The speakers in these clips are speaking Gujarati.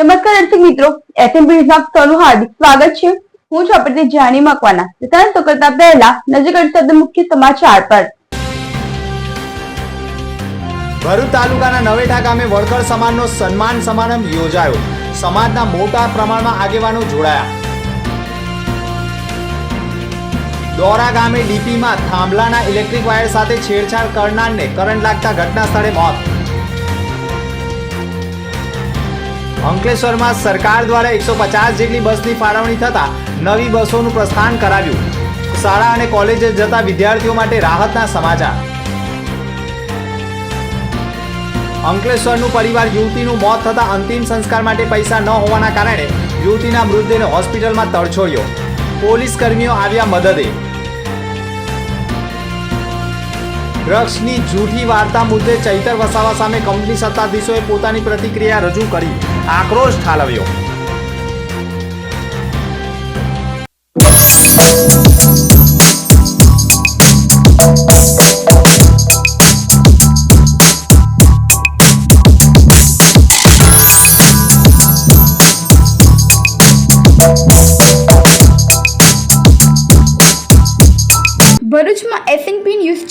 નમસ્કાર દર્શક મિત્રો એફએમ બ્રિજમાં તમારું હાર્દિક સ્વાગત છે. હું છું આપણે જાણી મકવાના. તદંત કરતા પહેલા નજર કરતા મુખ્ય સમાચાર પર. ભરૂચ તાલુકાના નવેઠા ગામે વળકર સમાજનો સન્માન સમારંભ યોજાયો. સમાજના મોટા પ્રમાણમાં આગેવાનો જોડાયા. દોરા ગામે ડીપીમાં થાંભલાના ઇલેક્ટ્રિક વાયર સાથે છેડછાડ કરનારને કરંટ લાગતા ઘટના સ્થળે મોત. અંકલેશ્વરમાં સરકાર દ્વારા એકસો પચાસ જેટલી બસની ફાળવણી થતા નવી બસોનું પ્રસ્થાન કરાવ્યું. શાળા અને કોલેજે જતા વિદ્યાર્થીઓ માટે રાહતના સમાચાર. અંકલેશ્વરનું પરિવાર યુવતીનું મોત થતા અંતિમ સંસ્કાર માટે પૈસા ન હોવાના કારણે યુવતીના મૃતદેહને હોસ્પિટલમાં તડછોડ્યો પોલીસ કર્મીઓ આવ્યા મદદે. ડ્રગ્સની જૂઠી વાર્તા મુદ્દે ચૈતર વસાવા સામે કંપની સત્તાધીશોએ પોતાની પ્રતિક્રિયા રજૂ કરી. આક્રોશ ઠાલવ્યો.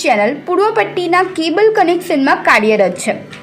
ચેનલ પૂર્વ પટ્ટીના કેબલ કનેક્શનમાં કાર્યરત છે.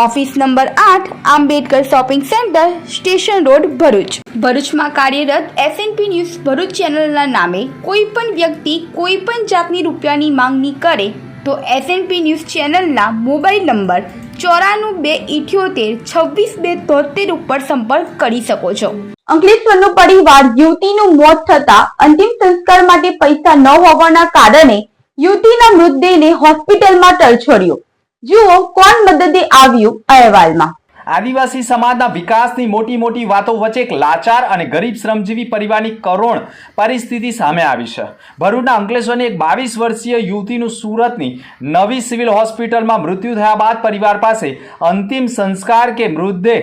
ઓફિસ નંબર આઠ, Ambedkar shopping centre, station road, Bharuch. ભરૂચમાં કાર્યરત એસએનપી ન્યૂઝ ભરૂચ ચેનલના નામે કોઈ પણ વ્યક્તિ કોઈ પણ જાતની રૂપિયાની માંગણી કરે તો એસએનપી ન્યૂઝ ચેનલના મોબાઈલ નંબર ચોરાણું બે ઇઠ્યોતેર છવ્વીસ બે તોતેર ઉપર સંપર્ક કરી શકો છો. અંકલેશ્વરનો પરિવાર યુવતીનું મોત થતા અંતિમ સંસ્કાર માટે પૈસા ન હોવાના કારણે યુવતીના મૃતદેહને હોસ્પિટલમાં તરછોડ્યો. જુઓ કોણ મદદે આવ્યું અહેવાલમાં? આદિવાસી સમાજના વિકાસની મોટી મોટી વાતો વચ્ચે એક લાચાર અને ગરીબ શ્રમજીવી પરિવારની કરોણ પરિસ્થિતિ સામે આવી છે. ભરૂચના અંકલેશ્વરની એક બાવીસ વર્ષીય યુવતીનું સુરતની નવી સિવિલ હોસ્પિટલમાં મૃત્યુ થયા બાદ પરિવાર પાસે અંતિમ સંસ્કાર કે મૃતદેહ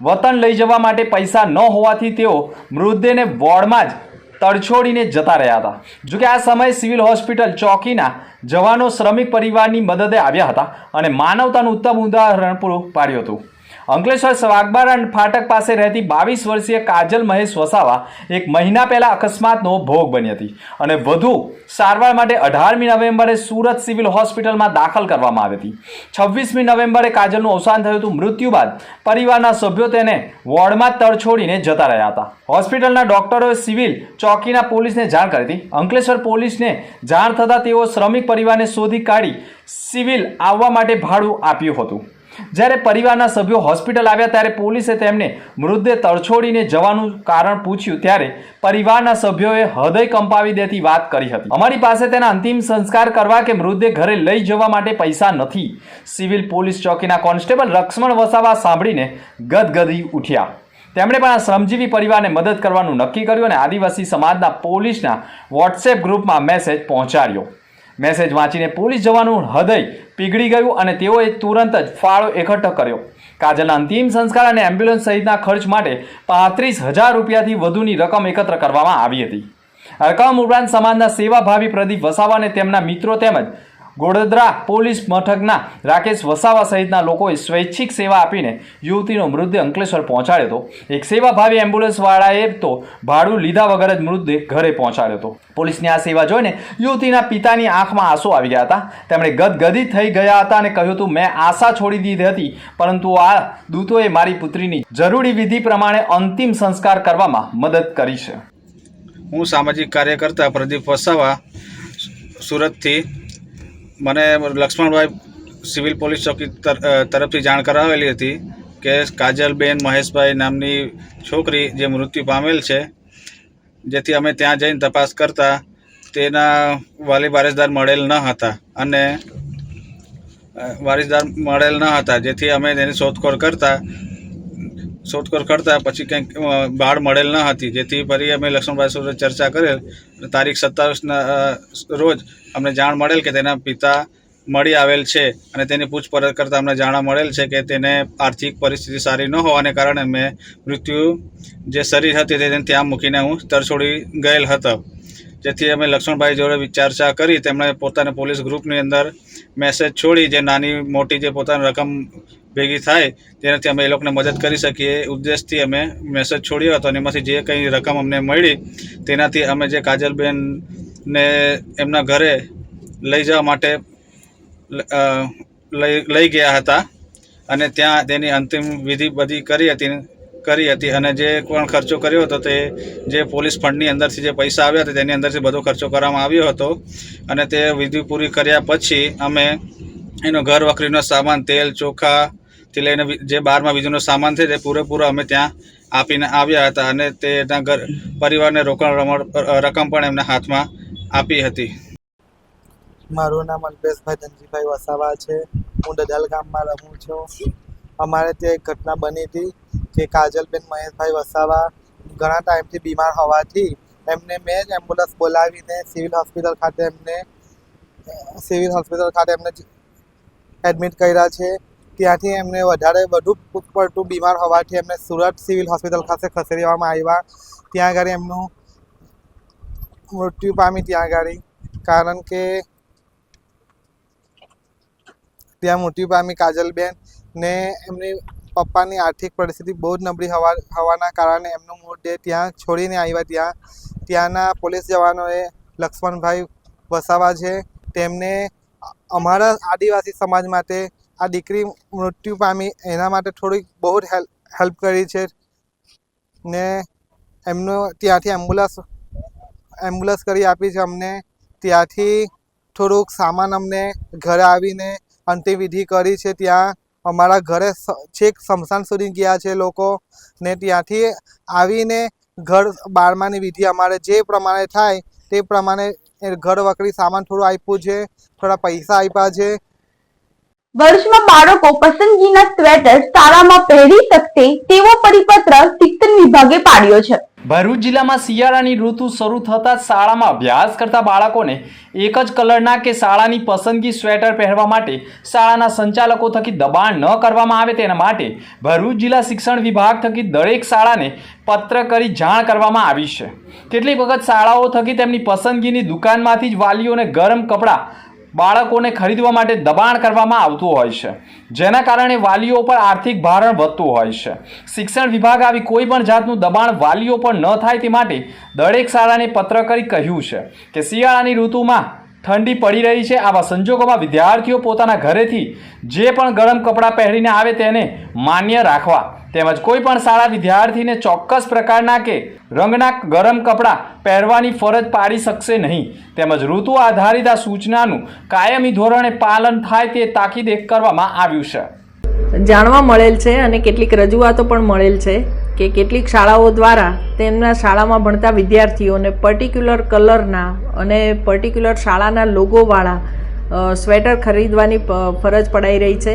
વતન લઈ જવા માટે પૈસા ન હોવાથી તેઓ મૃતદેહને વોર્ડમાં જ તડછોડીને જતા રહ્યા હતા. જોકે આ સમયે સિવિલ હોસ્પિટલ ચોકીના જવાનો શ્રમિક પરિવારની મદદે આવ્યા હતા અને માનવતાનું ઉત્તમ ઉદાહરણ પૂરું પાડ્યું હતું. અંકલેશ્વર સ્વાગબારા ફાટક પાસે રહેતી બાવીસ વર્ષીય કાજલ મહેશ વસાવા એક મહિના પહેલા અકસ્માતનો ભોગ બની હતી અને વધુ સારવાર માટે અઢારમી નવેમ્બરે સુરત સિવિલ હોસ્પિટલમાં દાખલ કરવામાં આવી હતી. છવ્વીસમી નવેમ્બરે કાજલનું અવસાન થયું હતું. મૃત્યુ બાદ પરિવારના સભ્યો તેને વોર્ડમાં જ તડછોડીને જતા રહ્યા હતા. હોસ્પિટલના ડોક્ટરોએ સિવિલ ચોકીના પોલીસને જાણ કરી હતી. અંકલેશ્વર પોલીસને જાણ થતાં તેઓ શ્રમિક પરિવારને શોધી કાઢી સિવિલ આવવા માટે ભાડું આપ્યું હતું. જ્યારે પરિવારના સભ્યો હોસ્પિટલ આવ્યા ત્યારે પોલીસે તેમને મૃતદેહ તરછોડીને જવાનું કારણ પૂછ્યું ત્યારે પરિવારના સભ્યોએ હૃદય કંપાવી દેતી વાત કરી હતી. અમારી પાસે તેના અંતિમ સંસ્કાર કરવા કે મૃતદેહ ઘરે લઈ જવા માટે પૈસા નથી. સિવિલ પોલીસ ચોકીના કોન્સ્ટેબલ લક્ષ્મણ વસાવા સાંભળીને ગદગદી ઉઠ્યા. તેમણે પણ આ શ્રમજીવી પરિવારને મદદ કરવાનું નક્કી કર્યું અને આદિવાસી સમાજના પોલીસના વોટ્સએપ ગ્રુપમાં મેસેજ પહોંચાડ્યો. મેસેજ વાંચીને પોલીસ જવાનું હૃદય પીગળી ગયું અને તેઓએ તુરંત જ ફાળો એકઠો કર્યો. કાજલના અંતિમ સંસ્કાર અને એમ્બ્યુલન્સ સહિતના ખર્ચ માટે પાંત્રીસ હજાર રૂપિયાથી વધુની રકમ એકત્ર કરવામાં આવી હતી. રકમ ઉપરાંત સમાજના સેવાભાવી પ્રદીપ વસાવા અને તેમના મિત્રો તેમજ ગોડોદરા પોલીસ મથકના રાકેશ વસાવા સહિતના લોકોએ સ્વૈચ્છિક સેવા આપીને યુવતીનો મૃતદેહ અંકલેશ્વર પહોંચાડ્યો હતો. એક સેવાભાવી એમ્બ્યુલન્સવાળાએ તો ભાડું લીધા વગર જ મૃતદેહ ઘરે પહોંચાડ્યો હતો. પોલીસની આ સેવા જોઈને યુવતીના પિતાની આંખમાં આંસુ આવી ગયા હતા. તેમણે ગદગદિત થઈ ગયા હતા અને કહ્યું હતું, મેં આશા છોડી દીધી હતી, પરંતુ આ દૂતોએ મારી પુત્રીની જરૂરી વિધિ પ્રમાણે અંતિમ સંસ્કાર કરવામાં મદદ કરી છે. હું સામાજિક કાર્યકર્તા પ્રદીપ વસાવા સુરતથી મને લક્ષ્મણભાઈ સિવિલ પોલીસ ચોકી તર- તરફથી જાણ કરાવેલી હતી કે કાજલબેન મહેશભાઈ નામની છોકરી જે મૃત્યુ પામેલ છે, જેથી અમે ત્યાં જઈને તપાસ કરતા, તેના વાલી વારસદાર મળેલ ન હતા અને વારસદાર મળેલ ન હતા, જેથી અમે તેની શોધખોળ કરતા શોધખોળ કરતા પછી કંઈક બાળ મળેલ ન હતી. જેથી ફરી અમે લક્ષ્મણભાઈ સાથે ચર્ચા કરેલ. તારીખ સત્તાવીસના રોજ અમને જાણ મળેલ કે તેના પિતા મળી આવેલ છે અને તેની પૂછપરછ કરતાં અમને જાણવા મળેલ છે કે તેને આર્થિક પરિસ્થિતિ સારી ન હોવાને કારણે મેં મૃત્યુ જે શરીર હતી તેને ત્યાં મૂકીને હું તરછોડી ગયેલ હતો. જેથી અમે લક્ષ્મણભાઈ જોડે ચર્ચા કરી તેમણે પોતાને પોલીસ ગ્રુપની અંદર મેસેજ છોડી જે નાની મોટી જે પોતાની રકમ ભેગી થાય તેનાથી અમે એ લોકોને મદદ કરી શકીએ. એ ઉદ્દેશથી અમે મેસેજ છોડ્યો હતો અને એમાંથી જે કંઈ રકમ અમને મળી તેનાથી અમે જે કાજલબેનને એમના ઘરે લઈ જવા માટે લઈ લઈ ગયા હતા અને ત્યાં તેની અંતિમ વિધિ બધી કરી હતી. કરી હતી અને જે પણ ખર્ચો કર્યો હતો તે જે પોલીસ ફંડની અંદરથી જે પૈસા આવ્યા હતા તેની અંદરથી બધો ખર્ચો કરવામાં આવ્યો હતો. અને તે વિધિ પૂરી કર્યા પછી અમે એનો ઘર વખરીનો સામાન, તેલ ચોખાથી લઈને જે બારમાં બીજુનો સામાન છે તે પૂરેપૂરો અમે ત્યાં આપીને આવ્યા હતા અને તેના ઘર પરિવારને રોકડ રમણ રકમ પણ એમના હાથમાં આપી હતી. મારું નામ અલ્પેશભાઈ ધનજીભાઈ વસાવા છે. હું દદાલ ગામમાં રહું છું. અમારે ત્યાં એક ઘટના બની હતી. કે કાજલબેન મહેશભાઈ વસાવા ઘણા ટાઈમથી બીમાર હોવાથી એમને મેં જ એમ્બ્યુલન્સ બોલાવીને સિવિલ હોસ્પિટલ ખાતે એમને, સિવિલ હોસ્પિટલ ખાતે એમને એડમિટ કર્યા છે. ત્યાંથી એમને વધારે વધુ પડતું બીમાર હોવાથી એમને સુરત સિવિલ હોસ્પિટલ ખાતે ખસેડવામાં આવ્યા. ત્યાં આગળ એમનું મૃત્યુ પામી ત્યાં આગળ. કારણ કે ત્યાં મૃત્યુ પામી કાજલબેન ને એમની પપ્પાની આર્થિક પરિસ્થિતિ બહુ જ નબળી હોવા, હોવાના કારણે એમનો મૃતદેહ ત્યાં છોડીને આવ્યા ત્યાં. ત્યાંના પોલીસ જવાનોએ લક્ષ્મણભાઈ વસાવા છે. તેમને અમારા આદિવાસી સમાજ માટે આ દીકરી મૃત્યુ પામી એના માટે થોડીક બહુ જ હેલ્પ હેલ્પ કરી છે ને એમનો ત્યાંથી એમ્બ્યુલન્સ એમ્બ્યુલન્સ કરી આપી છે અમને. ત્યાંથી થોડુંક સામાન અમને ઘરે આવીને અંતિમવિધિ કરી છે ત્યાં. અમારા ઘરે છેક સ્મશાન સુધી ગયા છે લોકો ને ત્યાંથી આવીને ઘર, બારમાની વિધિ અમારે જે પ્રમાણે થાય તે પ્રમાણે ઘર વકરી સામાન થોડું આપ્યું છે, થોડા પૈસા આપ્યા છે. વર્ષમાં બાળકો પસંદગીના સ્વેટર શાળામાં પહેરી શકશે તેવો પરિપત્ર શિક્ષણ વિભાગે પાડ્યો છે. ભરૂચ જિલ્લામાં શિયાળાની ઋતુ શરૂ થતાં શાળામાં અભ્યાસ કરતા બાળકોને એક જ કલરના કે શાળાની પસંદગી સ્વેટર પહેરવા માટે શાળાના સંચાલકો થકી દબાણ ન કરવામાં આવે તેના માટે ભરૂચ જિલ્લા શિક્ષણ વિભાગ થકી દરેક શાળાને પત્ર કરી જાણ કરવામાં આવી છે. કેટલીક વખત શાળાઓ થકી તેમની પસંદગીની દુકાનમાંથી જ વાલીઓને ગરમ કપડાં બાળકોને ખરીદવા માટે દબાણ કરવામાં આવતું હોય છે. જેના કારણે વાલીઓ પર આર્થિક ભારણ વધતું હોય છે. શિક્ષણ વિભાગ આવી કોઈ પણ જાતનું દબાણ વાલીઓ પર ન થાય તે માટે દરેક શાળાને પત્ર કરી કહ્યું છે કે શિયાળાની ઋતુમાં ઠંડી પડી રહી છે. આવા સંજોગોમાં વિદ્યાર્થીઓ પોતાના ઘરેથી જે પણ ગરમ કપડાં પહેરીને આવે તેને માન્ય રાખવા તેમજ કોઈ પણ શાળા વિદ્યાર્થીને ચોક્કસ પ્રકારના કે રંગના ગરમ કપડાં પહેરવાની ફરજ પાડી શકશે નહીં. તેમજ ઋતુ આધારિત આ સૂચનાનું કાયમી ધોરણે પાલન થાય તે તાકીદ કરવામાં આવ્યું છે. જાણવા મળેલ છે અને કેટલીક રજૂઆતો પણ મળેલ છે. કે કેટલીક શાળાઓ દ્વારા તેમના શાળામાં ભણતા વિદ્યાર્થીઓને પર્ટિક્યુલર કલરના અને પર્ટિક્યુલર શાળાના લોગોવાળા સ્વેટર ખરીદવાની ફરજ પડાઈ રહી છે.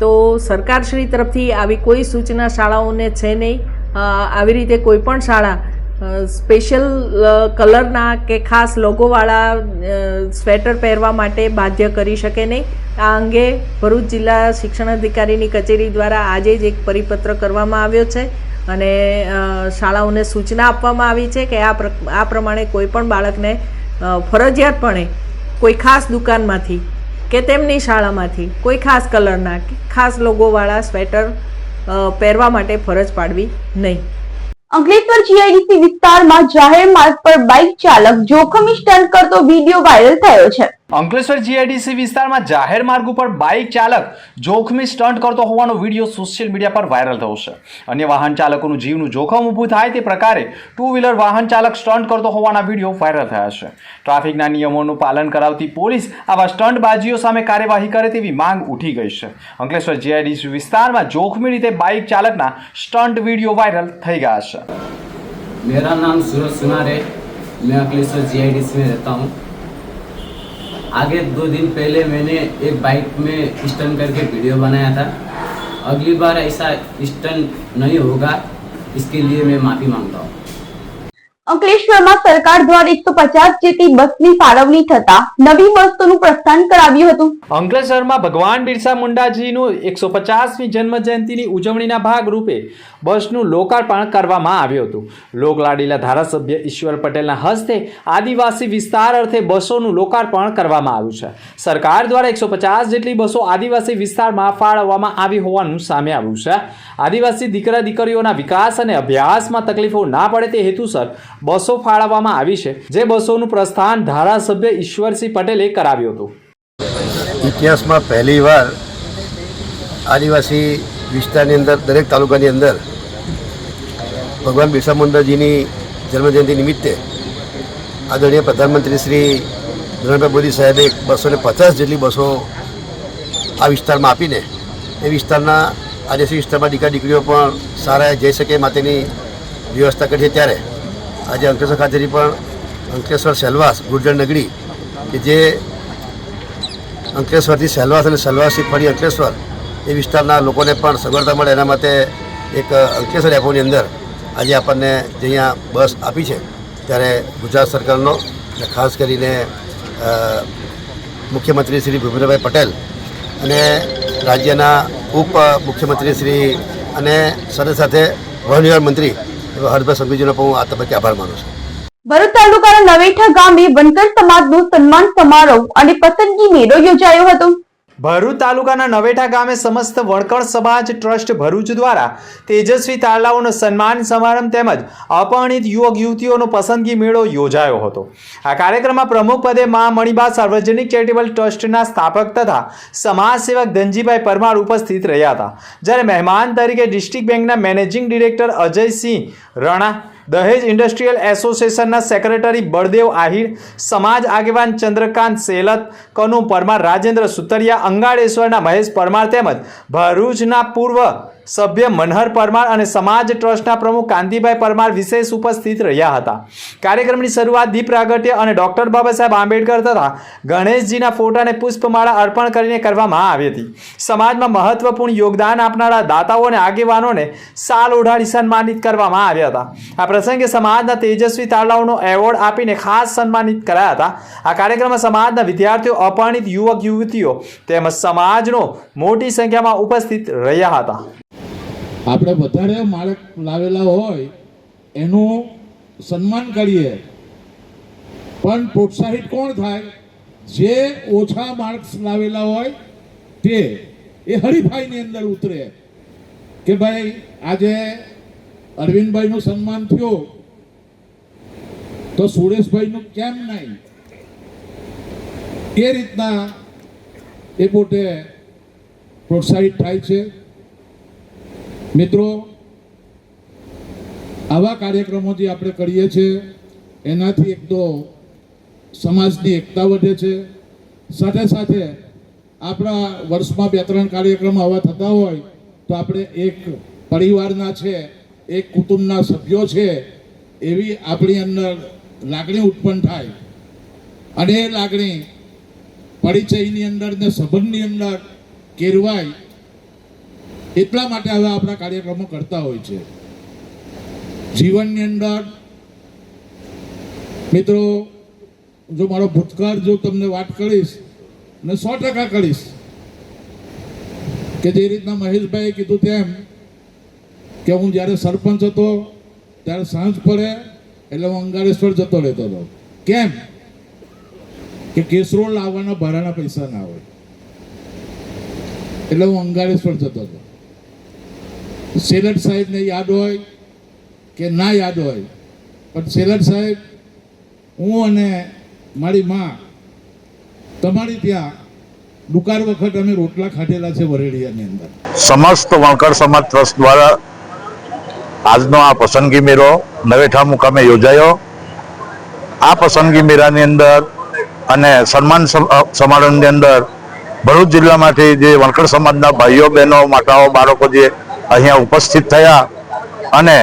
તો સરકારશ્રી તરફથી આવી કોઈ સૂચના શાળાઓને છે નહીં? આવી રીતે કોઈ પણ શાળા સ્પેશિયલ કલરના કે ખાસ લોગોવાળા સ્વેટર પહેરવા માટે બાધ્ય કરી શકે નહીં? આ અંગે ભરૂચ જિલ્લા શિક્ષણ અધિકારીની કચેરી દ્વારા આજે જ એક પરિપત્ર કરવામાં આવ્યો છે. અને શાળાઓને સૂચના આપવામાં આવી છે કે આ આ પ્રમાણે કોઈ પણ બાળકને ફરજિયાતપણે કોઈ ખાસ દુકાનમાંથી કે તેમની શાળામાંથી કોઈ ખાસ કલરના કે ખાસ લોગોવાળા સ્વેટર પહેરવા માટે ફરજ પાડવી નહીં. અંકલેશ્વર જીઆઈડીસી વિસ્તારમાં જાહેર માર્ગ પર બાઇક ચાલક જોખમી સ્ટન્ટ કરતો વીડિયો વાયરલ થયો છે. અંકલેશ્વર જીઆઈડીસી વિસ્તારમાં જાહેર માર્ગ ઉપર બાઇક ચાલક જોખમી સ્ટન્ટ કરતો હોવાનો વીડિયો સોશિયલ મીડિયા પર વાયરલ થયો છે. અન્ય વાહન ચાલકોનું જીવનું જોખમ ઊભું થાય તે પ્રકારે ટુ વ્હીલર વાહન ચાલક સ્ટન્ટ કરતો હોવાના વીડિયો વાયરલ થયા છે. ટ્રાફિકના નિયમોનું પાલન કરાવતી પોલીસ આવા સ્ટન્ટબાજીઓ સામે કાર્યવાહી કરે તેવી માંગ ઉઠી ગઈ છે. અંકલેશ્વર જીઆઈડીસી વિસ્તારમાં જોખમી રીતે બાઇક ચાલકના સ્ટન્ટ વીડિયો વાયરલ થઈ ગયા છે. મેરા નામ સુરજ સુનારે. મેં અંકલેશ્વર જીઆઈડીસી રહેતા હું. आगे दो दिन पहले मैंने एक बाइक में स्टन करके वीडियो बनाया था अगली बार ऐसा स्टंट नहीं होगा इसके लिए मैं माफ़ी मांगता हूँ અંકલેશ્વરમાં સરકાર દ્વારા એકસો પચાસ જેટલી બસની ફાળવણી થતા નવી બસોનું પ્રસ્થાન કરાવ્યું હતું. અંકલેશ્વરમાં ભગવાન બિરસા મુંડાજીનું એકસો પચાસમી જન્મ જયંતિની ઉજવણીના ભાગરૂપે બસનું લોકાર્પણ કરવામાં આવ્યું હતું. લોકલાડીલા ધારાસભ્ય ઈશ્વર પટેલના હસ્તે આદિવાસી વિસ્તાર અર્થે બસોનું લોકાર્પણ કરવામાં આવ્યું છે. સરકાર દ્વારા એકસો પચાસ જેટલી બસો આદિવાસી વિસ્તારમાં ફાળવવામાં આવી હોવાનું સામે આવ્યું છે. આદિવાસી દીકરા દીકરીઓના વિકાસ અને અભ્યાસમાં તકલીફો ના પડે તે હેતુસર બસો ફાળવવામાં આવી છે, જે બસોનું પ્રસ્થાન ધારાસભ્ય ઈશ્વરસિંહ પટેલે કરાવ્યું હતું. ઇતિહાસમાં પહેલીવાર આદિવાસી વિસ્તારની અંદર, દરેક તાલુકાની અંદર ભગવાન બિરસા મુંડાજીની જન્મજયંતિ નિમિત્તે આદરણીય પ્રધાનમંત્રી શ્રી નરેન્દ્રભાઈ મોદી સાહેબે બસો ને પચાસ જેટલી બસો આ વિસ્તારમાં આપીને, એ વિસ્તારના આદિવાસી વિસ્તારમાં દીકરા દીકરીઓ પણ સારા જઈ શકે માટેની વ્યવસ્થા કરી છે ત્યારે આજે અંકલેશ્વર ખાતેની પણ અંકલેશ્વર સેલવાસ, ગુર્જર નગરી, કે જે અંકલેશ્વરથી સેલવાસ અને સેલવાસથી ફરી અંકલેશ્વર, એ વિસ્તારના લોકોને પણ સગવડતા મળે. એના માટે એક અંકલેશ્વર ડેપોની અંદર આજે આપણને જે અહીંયા બસ આપી છે, ત્યારે ગુજરાત સરકારનો ખાસ કરીને મુખ્યમંત્રી શ્રી ભૂપેન્દ્રભાઈ પટેલ અને રાજ્યના ઉપ મુખ્યમંત્રી શ્રી અને સાથે સાથે વહન મંત્રી એવા હર્ષભાઈ સંઘવીજીનો પણ હું આ તબક્કે આભાર માનું છું. ભરૂચ તાલુકાના નવેઠા ગામે વનકર સમાજનો સન્માન સમારોહ અને પસંદગી મેળો યોજાયો હતો. ભરૂચ તાલુકાના નવેઠા ગામે સમસ્ત વણકર સમાજ ટ્રસ્ટ ભરૂચ દ્વારા તેજસ્વી તાલાઓનો સન્માન સમારંભ તેમજ અપહરણિત યુવક યુવતીઓનો પસંદગી મેળો યોજાયો હતો. આ કાર્યક્રમમાં પ્રમુખ પદે મા મણિબા સાર્વજનિક ચેરિટેબલ ટ્રસ્ટના સ્થાપક તથા સમાજ સેવક ધનજીભાઈ પરમાર ઉપસ્થિત રહ્યા હતા. જ્યારે મહેમાન તરીકે ડિસ્ટ્રિક્ટ બેંકના મેનેજિંગ ડિરેક્ટર અજયસિંહ રણા દહેજ ઇન્ડસ્ટ્રીયલ એસોસિએશનના સેક્રેટરી બળદેવ આહિર, સમાજ આગેવાન ચંદ્રકાંત સેલત, કનુ પરમાર રાજેન્દ્ર સુતરિયા અંગાળેશ્વરના મહેશ પરમાર તેમજ ભરૂચના પૂર્વ સભ્ય મનહર પરમાર અને સમાજ ટ્રસ્ટના પ્રમુખ કાંતિભાઈ પરમાર વિશેષ ઉપસ્થિત રહ્યા હતા. કાર્યક્રમની શરૂઆત દીપ પ્રાગટ્ય અને ડોક્ટર બાબા સાહેબ આંબેડકર તથા ગણેશજીના ફોટાને પુષ્પમાળા અર્પણ કરીને કરવામાં આવી હતી. સમાજમાં મહત્વપૂર્ણ યોગદાન આપનારા દાતાઓ અને આગેવાનોને સાલ ઓઢાડી સન્માનિત કરવામાં આવ્યા હતા. આ પ્રસંગે સમાજના તેજસ્વી તારલાઓનો એવોર્ડ આપીને ખાસ સન્માનિત કરાયા હતા. આ કાર્યક્રમમાં સમાજના વિદ્યાર્થીઓ અપરણિત યુવક, યુવતીઓ તેમજ સમાજનો મોટી સંખ્યામાં ઉપસ્થિત રહ્યા હતા. આપણે વધારે માળક લાવેલા હોય એનું સન્માન કરીએ. પણ પ્રોત્સાહિત કોણ થાય? જે ઓછા માર્ક્સ લાવેલા હોય તે. એ હરીફાઈની અંદર ઉતરે. કે ભાઈ, આજે અરવિંદભાઈનું સન્માન થયું. તો સુરેશભાઈનું કેમ નહીં? એ રીતના એ પોતે પ્રોત્સાહિત થાય છે. મિત્રો, આવા કાર્યક્રમો જે આપણે કરીએ છીએ, એનાથી એક તો સમાજની એકતા વધે છે. સાથે સાથે આપણા વર્ષમાં બે ત્રણ કાર્યક્રમ આવા થતા હોય, તો આપણે એક પરિવારના છે, એક કુટુંબના સભ્યો છે, એવી આપણી અંદર લાગણી ઉત્પન્ન થાય. અને એ લાગણી પરિચયની અંદર ને સંબંધની અંદર કેરવાય એટલા માટે હવે આપણા કાર્યક્રમો કરતા હોય છે. જીવનની અંદર, મિત્રો, જો મારો ભૂતકાળ જો તમને વાત કરીશ ને સો ટકા કરીશ, કે જે રીતના મહેશભાઈએ કીધું તેમ, કે હું જ્યારે સરપંચ હતો, ત્યારે સાંજ પડે એટલે હું અંગારેશ્વર જતો રહેતો હતો. કેમ? કે કેસરોળ લાવવાના ભાડાના પૈસા ના હોય. એટલે હું અંગારેશ્વર જતો હતો. સેલટ સાહેબને યાદ હોય કે ના યાદ હોય, પણ સેલટ સાહેબ, હું અને મારી માં તમારી ત્યાં દુકાળ વખત અમે રોટલા ખાધેલા છે વરેડિયાની અંદર. સમસ્ત વણકર સમાજ ટ્રસ્ટ દ્વારા આજનો આ પસંદગી મેળો નવેઠા મુકામે યોજાયો. આ પસંદગી મેળાની અંદર અને સન્માન સમારોહની અંદર ભરૂચ જિલ્લામાંથી જે વણકર સમાજના ભાઈઓ, બહેનો, માતાઓ, બાળકો જે અહીંયા ઉપસ્થિત થયા અને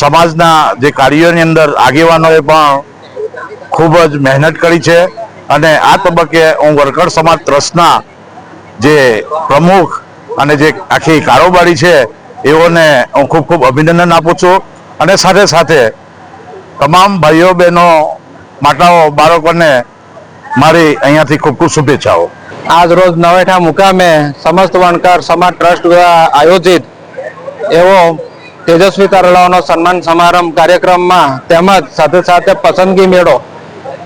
સમાજના જે કાર્યોની અંદર આગેવાનોએ પણ ખૂબ જ મહેનત કરી છે અને આ તબક્કે હું વરકડ સમાજ ટ્રસ્ટના જે પ્રમુખ અને જે આખી કારોબારી છે, એઓને હું ખૂબ ખૂબ અભિનંદન આપું છું. અને સાથે સાથે તમામ ભાઈઓ બહેનો, માતાઓ, બાળકોને મારી અહીંયાથી ખૂબ ખૂબ શુભેચ્છાઓ. આજ રોજ નવેઠા મુકામે સમસ્ત વણકર, સમાજ ટ્રસ્ટ દ્વારા આયોજિત એવો તેજસ્વી તરલાઓનો સન્માન સમારંભ કાર્યક્રમમાં તેમજ સાથે સાથે પસંદગી મેળો,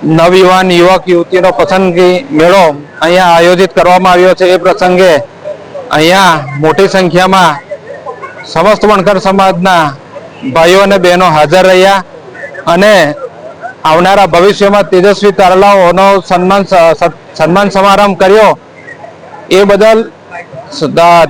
નવયુવાન યુવક, યુવતીનો પસંદગી મેળો અહીંયા આયોજિત કરવામાં આવ્યો છે. એ પ્રસંગે અહીંયા મોટી સંખ્યામાં સમસ્ત વણકર સમાજના ભાઈઓ અને બહેનો હાજર રહ્યા અને આવનારા ભવિષ્યમાં તેજસ્વી તારલાઓનો સન્માન સન્માન સમારંભ કર્યો. એ બદલ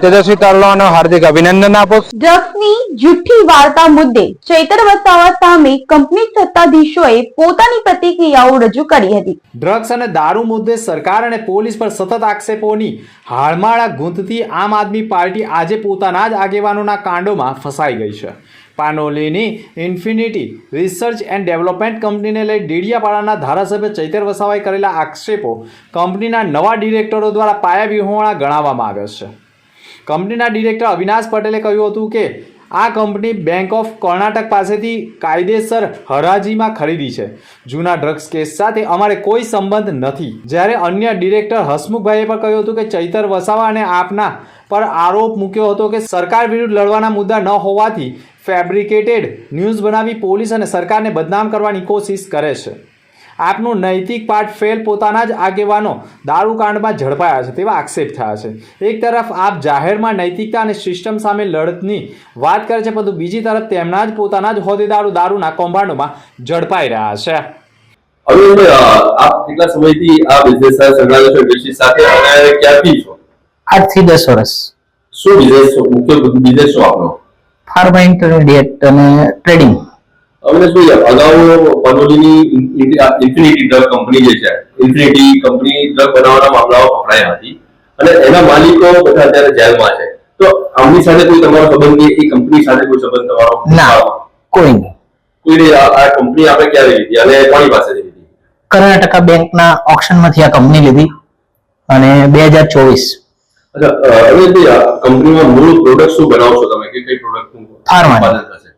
તેજસ્વી તારલાઓનો હાર્દિક અભિનંદન આપો ડ્રગ્સની જુઠ્ઠી વાર્તા મુદ્દે ચૈતર વસાવા સામે કંપની સત્તાધીશોએ પોતાની પ્રતિક્રિયાઓ રજૂ કરી હતી. ડ્રગ્સ અને દારૂ મુદ્દે સરકાર અને પોલીસ પર સતત આક્ષેપોની હાળમાળા ગૂંથતી આમ આદમી પાર્ટી આજે પોતાના જ આગેવાનોના કાંડોમાં ફસાઈ ગઈ છે. પાનોલીની ઇન્ફિનિટી રિસર્ચ એન્ડ ડેવલપમેન્ટ કંપનીને લઈ ડીડિયાપાડાના ધારાસભ્ય ચૈતર વસાવાએ કરેલા આક્ષેપો કંપનીના નવા ડિરેક્ટરો દ્વારા પાયાવિહોણા ગણાવવામાં આવ્યો છે. કંપનીના ડિરેક્ટર અવિનાશ પટેલે કહ્યું હતું કે, આ કંપની બેંક ઓફ કર્ણાટક પાસેથી કાયદેસર હરાજીમાં ખરીદી છે. જૂના ડ્રગ્સ કેસ સાથે અમારે કોઈ સંબંધ નથી. જ્યારે અન્ય ડિરેક્ટર હસમુખભાઈએ પણ કહ્યું હતું કે, ચૈતર વસાવા અને આપના પર આરોપ મૂક્યો હતો કે, સરકાર વિરુદ્ધ લડવાના મુદ્દા ન હોવાથી ફેબ્રિકેટેડ ન્યૂઝ બનાવી પોલીસ અને સરકારને બદનામ કરવાની કોશિશ કરે છે. આપનું નૈતિક પાઠ ફેલ પોતાના જ આગેવાનો દારૂકાંડમાં ઝડપાયા છે તેવા આક્ષેપ થયા છે. એક તરફ આપ જાહેરમાં નૈતિકતા અને સિસ્ટમ સામે લડતની વાત કરે છે પરંતુ બીજી તરફ તેમના જ પોતાના જ હોદ્દેદારો દારૂના કૌભાંડોમાં ઝડપાઈ રહ્યા છે. હવે આપ કેટલા સમયથી આ બિઝનેસ સાથે સંકળાયેલા છો? ઇન્ડસ્ટ્રી સાથે અને ક્યાંથી છો? આજથી દસ વર્ષ. શું બિઝનેસ મુખ્ય બિઝનેસ શું આપનો? ફાર્મા ઇન્ટરમીડિયેટ અને ટ્રેડિંગ અમને શું છે અગાઉ પનોલીની ઇન્ફિનિટી ડ્રગ કંપની જે છે ઇન્ફિનિટી કંપની ડ્રગ બનાવવાના મામલાઓ પકડાયા હતી. અને એના માલિકો બધા અત્યારે જેલમાં છે. તો આમની સાથે કોઈ તમારો સંબંધ કે એ કંપની સાથે કોઈ સંબંધ તમારો ના કોઈ નહીં. કોઈ આ આ કંપની આપણે ક્યારે લીધી? અને કોની પાસેથી લીધી? કર્ણાટકા બેંકના ઓપ્શનમાંથી આ કંપની લીધી. અને બે હજાર ચોવીસ અચ્છા હવે કંપનીમાં મૂળ પ્રોડક્ટ શું બનાવો છો તમે? કે કઈ Pharma. ઉત્પાદન થશે?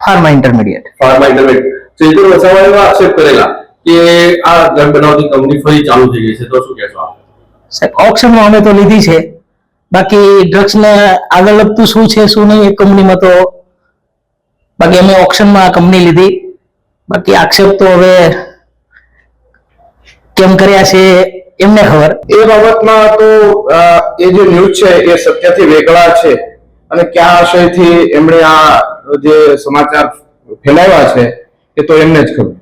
Pharma intermediate pharma intermediate Chaitar વસાવાએ આક્ષેપ કરેલા કે આ ડ્રગ બનાવતી કંપની ફરી ચાલુ થઈ ગઈ છે. તો શું કહેશો આપ? સાહેબ ઓપ્શનમાં અમે તો લીધી છે. બાકી ડ્રગ્સને આગળ લગતું શું છે શું નહીં એ કંપનીમાં તો બાકી અમે ઓપ્શનમાં આ કંપની લીધી. બાકી આક્ષેપ તો હવે કેમ કર્યા છે એમને ખબર. એ બાબતમાં તો એ જે ન્યૂઝ છે એ સત્યથી વેગળા છે અને કયા આશયથી એમણે આ જે સમાચાર ફેલાવ્યા છે એ તો એમને જ ખબર.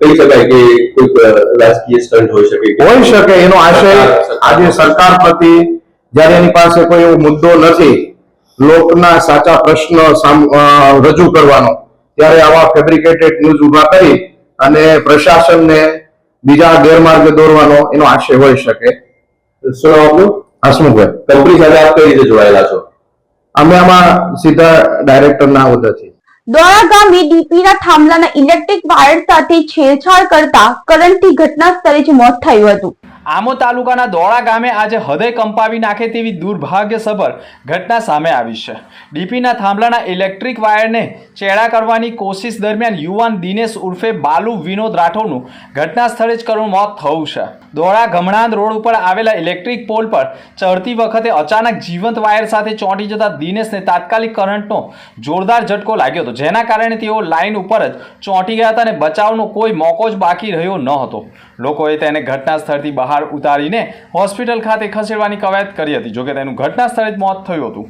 કહી શકાય કે કોઈક રાજકીય સ્ટન્ટ હોઈ શકે હોઈ શકે એનો આશય આજે સરકાર પ્રતિ જ્યારે એની પાસે કોઈ એવો મુદ્દો નથી લોકના સાચા પ્રશ્ન સામ- અ, રજૂ કરવાનો ત્યારે આવા ફેબ્રિકેટેડ ન્યૂઝ ઊભા કરી અને પ્રશાસનને બીજા ગેરમાર્ગે દોરવાનો એનો આશય હોઈ શકે. શું આપનું? હસમુખભાઈ. કંપની સાથે આપ કઈ રીતે જોડાયેલા છો? અમે આમાં સીધા ડાયરેક્ટરના હોદ્દેથી દોડા ગામે ડીપીના થાંભલાના ઇલેક્ટ્રિક વાયર સાથે છેડછાડ કરતા કરંટથી ઘટના સ્થળે જ મોત થયું હતું. આમોદ તાલુકાના દોડા ગામે આજે હૃદય કંપાવી નાખે તેવી દુર્ભાગ્યસભર ઘટના સામે આવી છે. ડીપીના થાંભલાના ઇલેક્ટ્રિક વાયરને ચેડા કરવાની કોશિશ દરમિયાન યુવાન દિનેશ ઉર્ફે બાલુ વિનોદ રાઠોડનું ઘટના સ્થળે જ કરવું મોત થયું છે. દોડા ગમણાંદ રોડ ઉપર આવેલા ઇલેક્ટ્રિક પોલ પર ચડતી વખતે અચાનક જીવંત વાયર સાથે ચોંટી જતા દિનેશને તાત્કાલિક કરંટનો જોરદાર ઝટકો લાગ્યો હતો, જેના કારણે તેઓ લાઇન ઉપર જ ચોંટી ગયા હતા અને બચાવનો કોઈ મોકો જ બાકી રહ્યો ન હતો. લોકોએ તેને ઘટના સ્થળથી બહાર ઉતારીને હોસ્પિટલ ખાતે ખસેડવાની કવાયત કરી હતી જોકે તેનું ઘટના સ્થળે જ મોત થયું હતું.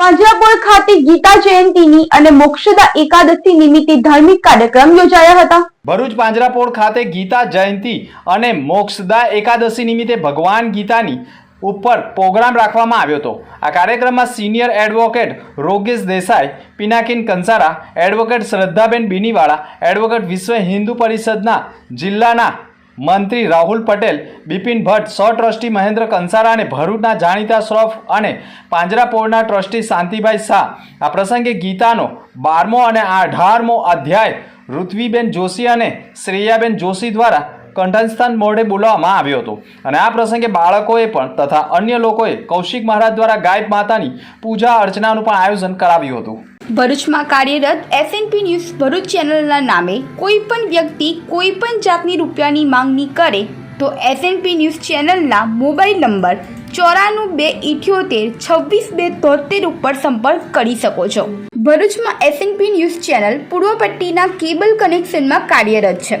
પાંજરાપોળ ખાતે ગીતા જયંતીની અને મોક્ષદા એકાદશી નિમિત્તે ધાર્મિક કાર્યક્રમ યોજાયા હતા. ભરૂચ પાંજરાપોળ ખાતે ગીતા જયંતી અને મોક્ષદા એકાદશી નિમિત્તે ભગવાન ગીતાની ઉપર પ્રોગ્રામ રાખવામાં આવ્યો હતો. આ કાર્યક્રમમાં senior advocate Rogesh Desai Pinakin Kansara advocate Shraddhaben Binivala advocate Vishwa Hindu પરિષદના જિલ્લાના મંત્રી રાહુલ પટેલ, બિપિન ભટ્ટ સો ટ્રસ્ટી મહેન્દ્ર કંસારા અને ભરૂચના જાણીતા શ્રોફ અને પાંજરાપોળના ટ્રસ્ટી શાંતિભાઈ શાહ. આ પ્રસંગે ગીતાનો બારમો અને અઢારમો અધ્યાય ઋત્વીબેન જોશી અને શ્રેયાબેન જોશી દ્વારા કંઠનસ્થાન મોઢે બોલાવવામાં આવ્યો હતો. અને આ પ્રસંગે બાળકોએ પણ તથા અન્ય લોકોએ કૌશિક મહારાજ દ્વારા ગાય માતાની પૂજા અર્ચનાનું પણ આયોજન કરાવ્યું હતું. ભરૂચમાં કાર્યરત એસએનપી ન્યૂઝ ભરૂચ ચેનલના નામે કોઈ પણ વ્યક્તિ કોઈ પણ જાતની રૂપિયાની માંગણી કરે તો એસએનપી ન્યૂઝ ચેનલના મોબાઈલ નંબર ચોરાણું બે ઇઠ્યોતેર છવ્વીસ બે તોતેર ઉપર સંપર્ક કરી શકો છો. ભરૂચમાં એસએનપી ન્યૂઝ ચેનલ પૂર્વ પટ્ટીના કેબલ કનેક્શનમાં કાર્યરત છે.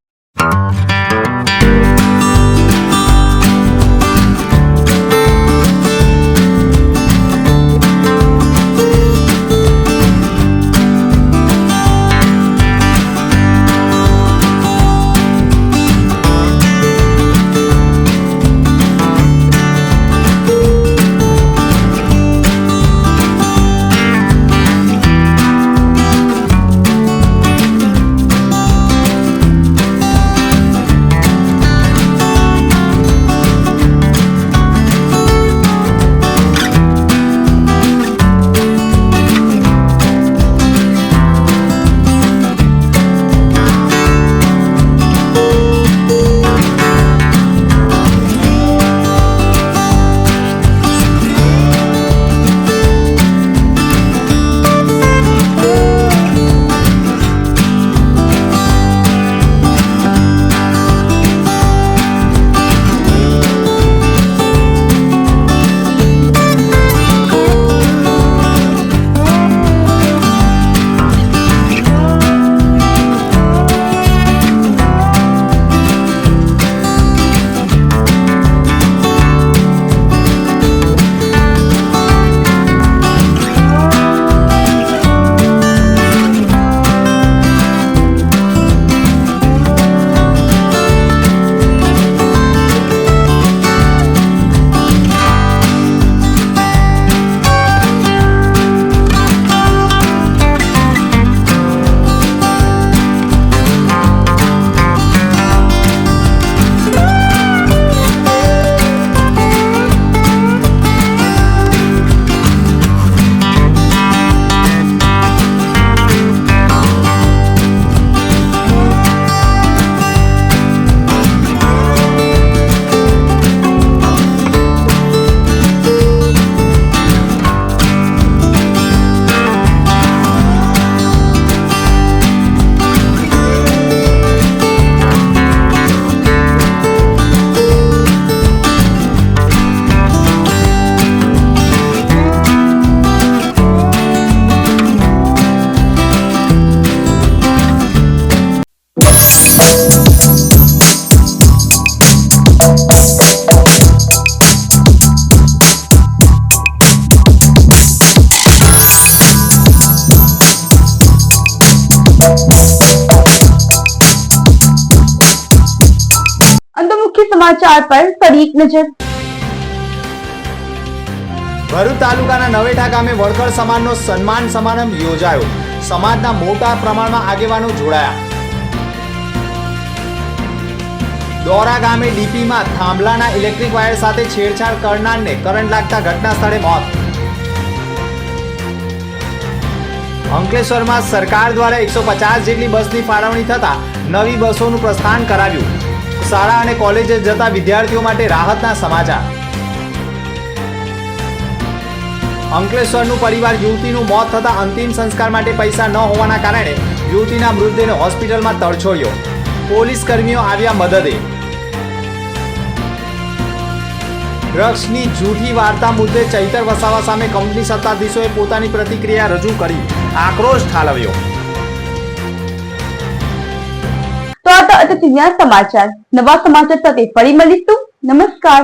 સમાચાર પર ફરી એક નજર. ભરૂચ તાલુકાના નવેઠા ગામે વડકર સમાજનો સન્માન સમારંભ યોજાયો. સમાજના મોટા પ્રમાણમાં આગેવાનો જોડાયા. દોરા ગામે ડીપીમાં થાંભલાના ઇલેક્ટ્રિક વાયર સાથે છેડછાડ કરનારને કરંટ લાગતા ઘટના સ્થળે મોત. અંકલેશ્વરમાં સરકાર દ્વારા એકસો પચાસ જેટલી બસની ફાળવણી થતા નવી બસોનું પ્રસ્થાન કરાવ્યું. શાળા અને કોલેજે જતા વિદ્યાર્થીઓ માટે રાહતના સમાચાર. અંકલેશ્વરનું પરિવાર યુવતીનું મોત થતા અંતિમ સંસ્કાર માટે પૈસા ન હોવાના કારણે યુવતીના મૃતદેહને હોસ્પિટલમાં તડછોડ્યો પોલીસ કર્મીઓ આવ્યા મદદે. ડ્રગ્સની જૂઠી વાર્તા મુદ્દે ચૈતર વસાવા સામે કંપની સત્તાધીશોએ પોતાની પ્રતિક્રિયા રજૂ કરી. આક્રોશ ઠાલવ્યો. તો આ તો સમાચાર. નવા સમાચાર સાથે ફરી મળીશું. નમસ્કાર.